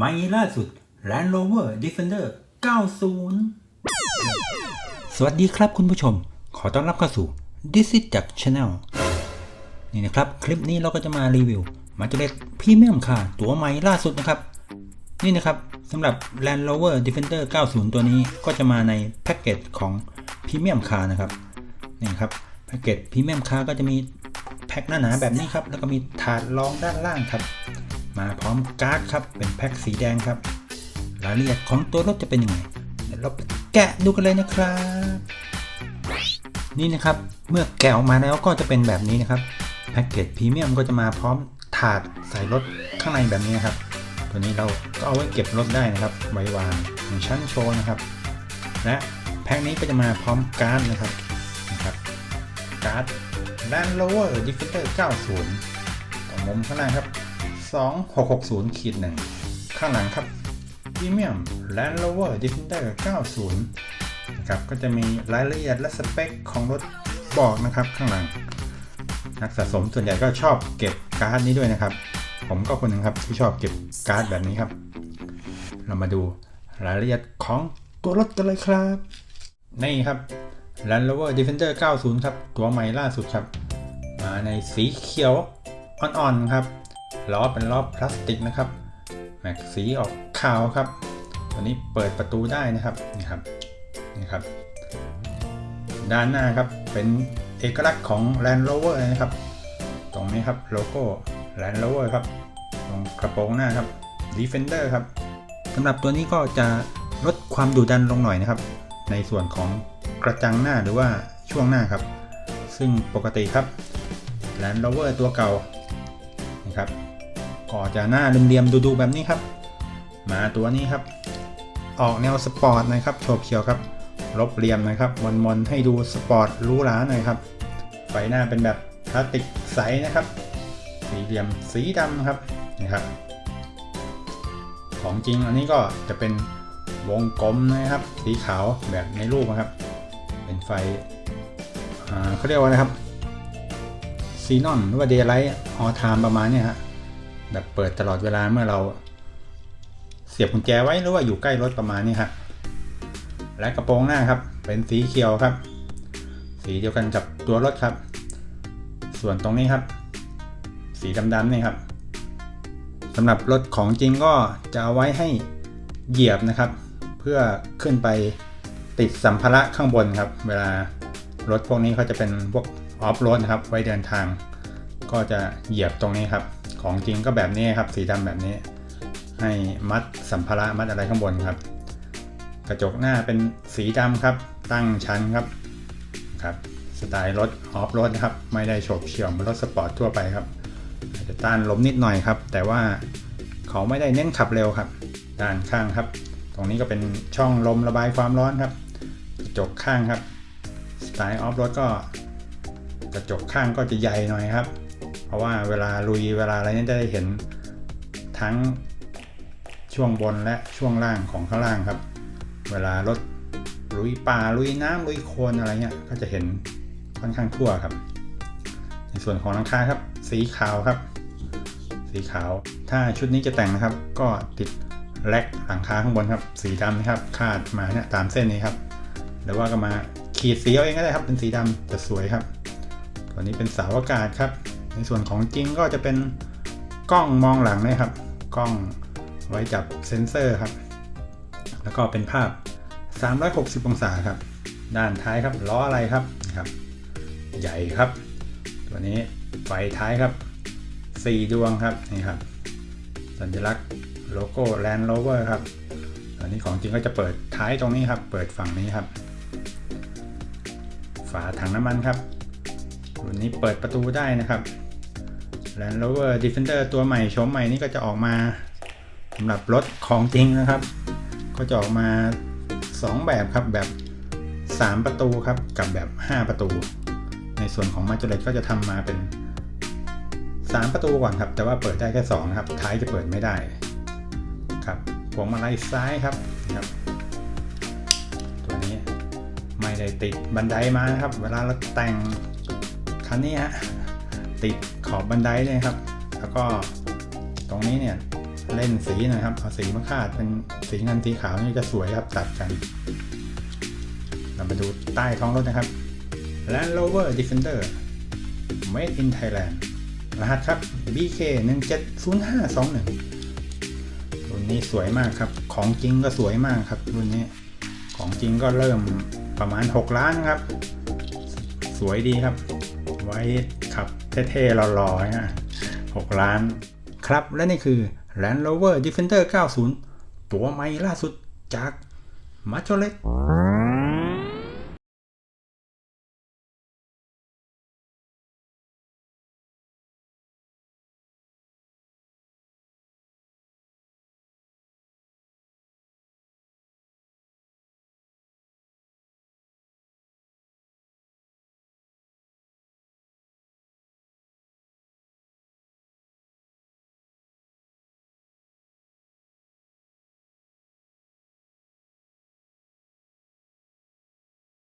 ใหม่ล่าสุด Land Rover Defender 90 สวัสดีครับคุณผู้ชม ขอต้อนรับเข้าสู่ This is จาก Channel นี่นะครับ คลิปนี้เราก็จะมารีวิว มาจเลตพรีเมียมคาร์ตัวใหม่ล่าสุดนะครับ นี่นะครับสำหรับ Land Rover Defender 90 ตัวนี้ก็จะมาในแพ็กเกจของพรีเมียมคาร์นะครับนี่ครับแพ็กเกจพรีเมียมคาร์ก็จะมีแพ็คหนาๆแบบนี้ครับ แล้วก็มีถาดรองด้านล่างครับ มาพร้อมการ์ดครับ เป็นแพ็คสีแดงครับรายละเอียดของตัวรถจะเป็นยังไงเดี๋ยวเราไปแกะดูกันเลยนะครับ นี่นะครับเมื่อแกะออกมาแล้วก็จะเป็นแบบนี้นะครับแพ็กเกจพรีเมียมก็จะมาพร้อมถาดใส่รถข้างในแบบนี้นะครับ ตัวนี้เราก็เอาไว้เก็บรถได้นะครับไว้วางในชั้นโชว์นะครับ และแพ็คนี้ก็จะมาพร้อมการ์ดนะครับนะครับการ์ด Land Rover Defender 90ตรงมุมข้างหน้าครับ 2660ขีดหนึ่งข้างหลังครับ Premium Land Rover Defender 90นะครับก็จะมีรายละเอียดและสเปคของรถบอกนะครับข้างหลัง นักสะสมส่วนใหญ่ก็ชอบเก็บการ์ดนี้ด้วยนะครับ ผมก็คนหนึ่งครับที่ชอบเก็บการ์ดแบบนี้ครับ เรามาดูรายละเอียดของตัวรถกันเลยครับ นี่ครับ Land Rover Defender 90 ครับ ตัวใหม่ล่าสุดครับ มาในสีเขียวอ่อนๆครับ ล้อเป็นล้อพลาสติกนะครับแม็กสีออกขาวครับ ตัวนี้เปิดประตูได้นะครับนี่ครับนี่ครับ ด้านหน้าครับเป็นเอกลักษณ์ของ Land Rover นะครับ ตรงนี้ครับโลโก้ Land Rover ครับตรงกระโปรงหน้าครับ Defender ครับสำหรับตัวนี้ก็จะลดความดุดันลงหน่อยนะครับ ในส่วนของกระจังหน้าหรือว่าช่วงหน้าครับ ซึ่งปกติครับ Land Rover ตัวเก่านะครับ ก็จะหน้าเรียมๆดูๆแบบนี้ครับ มาตัวนี้ครับ ออกแนวสปอร์ตนะครับโฉบเฉียวครับลบเหลี่ยมนะครับมนๆให้ดูสปอร์ตรูหราหน่อยครับไฟหน้าเป็นแบบพลาสติกใสนะครับ สีเหลี่ยมสีดำครับนี่ครับ ของจริงอันนี้ก็จะเป็นวงกลมนะครับ สีขาวแบบในรูปนะครับ เป็นไฟเขาเรียกว่าอะไรครับซีนอนหรือว่าเดย์ไลท์ออทามประมาณนี้ยฮะ แบบเปิดตลอดเวลาเมื่อเรา เสียบกุญแจไว้หรือว่าอยู่ใกล้รถประมาณนี้ครับ และกระโปรงหน้าครับ เป็นสีเขียวครับ สีเดียวกันกับตัวรถครับ ส่วนตรงนี้ครับ สีดำๆนี่ครับสำหรับรถของจริงก็จะเอาไว้ให้เหยียบนะครับ เพื่อขึ้นไปติดสัมภาระข้างบนครับ เวลารถพวกนี้เขาจะเป็นพวกออฟโรดนะครับ ไว้เดินทาง ก็จะเหยียบตรงนี้ครับ ของจริงก็แบบนี้ครับ สีดำแบบนี้ ให้มัดสัมภาระมัดอะไรข้างบนครับ กระจกหน้าเป็นสีดำครับ ตั้งชั้นครับครับสไตล์รถออฟโรดครับ ไม่ได้โฉบเฉี่ยวเหมือนรถสปอร์ตทั่วไปครับอาจจะต้านลมนิดหน่อยครับ แต่ว่าเขาไม่ได้เน้นขับเร็วครับ ด้านข้างครับ ตรงนี้ก็เป็นช่องลมระบายความร้อนครับ กระจกข้างครับ สไตล์ออฟโรดก็ กระจกข้างก็จะใหญ่หน่อยครับ เพราะว่าเวลาลุยเวลาอะไรนี้จะได้เห็นทั้งช่วงบนและช่วงล่างของข้างล่างครับ เวลารถลุยป่าลุยน้ำลุยโคลนอะไรเงี้ยก็จะเห็นค่อนข้างทั่วครับ ในส่วนของหลังคาครับ สีขาวครับ สีขาว ถ้าชุดนี้จะแต่งนะครับ ก็ติดแล็กหลังคาข้างบนครับ สีดำนะครับคาดมาเนี่ยตามเส้นนี้ครับหรือว่าก็มาขีดสีเอาเองก็ได้ครับ เป็นสีดำจะสวยครับ ตัวนี้เป็นสาอากาศครับ ในส่วนของจริงก็จะเป็นกล้องมองหลังนะครับ กล้องไว้จับเซนเซอร์ครับ แล้วก็เป็นภาพ 360 องศาครับ ด้านท้ายครับล้ออะไรครับครับ ใหญ่ครับ ตัวนี้ไฟท้ายครับ 4 ดวงครับนี่ครับ สัญลักษณ์โลโก้ Land Rover ครับตัวนี้ของจริงก็จะเปิดท้ายตรงนี้ครับ เปิดฝั่งนี้ครับ ฝาถังน้ำมันครับตัวนี้เปิดประตูได้นะครับ Land Rover Defender ตัวใหม่โฉมใหม่นี้ก็จะออกมาสำหรับรถของจริงนะครับ ก็จะออกมา 2 แบบครับแบบ 3 ประตูครับกับแบบ 5 ประตู ในส่วนของมาจเลตก็จะทำมาเป็น 3 ประตูก่อนครับ แต่ว่าเปิดได้แค่2นะครับท้ายจะเปิดไม่ได้ครับพวงมาลัยซ้ายครับนะครับ ตัวนี้ไม่ได้ติดบันไดมานะครับ เวลาเราแต่งคันนี้ฮะติด ขอบบันไดเลยครับ แล้วก็ตรงนี้เนี่ยเล่นสีหนะครับ เอาสีมาคาดเป็นสีเงินสีขาวนี่จะสวยครับตัดกัน เรามาดูใต้ท้องรถนะครับ Land Rover Defender Made in Thailand รหัสครับ BK 170521รุ่นนี้สวยมากครับ ของจริงก็สวยมากครับรุ่นนี้ ของจริงก็เริ่มประมาณ 6 ล้านครับ สวยดีครับ ไว้ขับ เท่ๆหล่อๆนะ6ล้าน ครับ และนี่คือ Land Rover Defender 90 ตัวใหม่ล่าสุดจากมาโชเล็ก